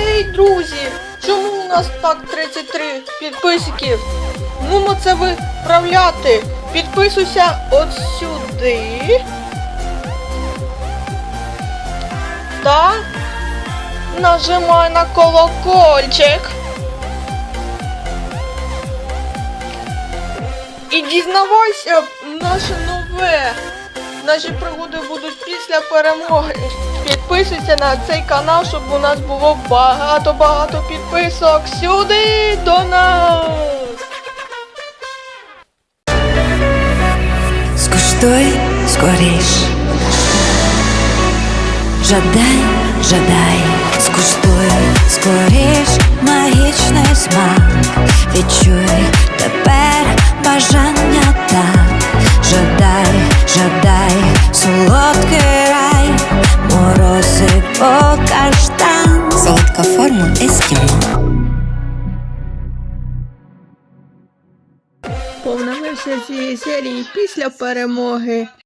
Ей, друзі, чому у нас так 33 підписників? Нумо це виправляти. Підписуйся от сюди. Та нажимай на колокольчик. І дізнавайся наше нове. Наші пригоди будуть після перемоги. Підписуйся на цей канал, щоб у нас було багато-багато підписок. Сюди до нас! Скуштуй скоріш. Жадай, жадай, скуштуй скоріш магічний смак. Відчуй тепер бажання так. Жадай, жадай, солодкий Солодка форма ескімо. Повна цієї серії після перемоги.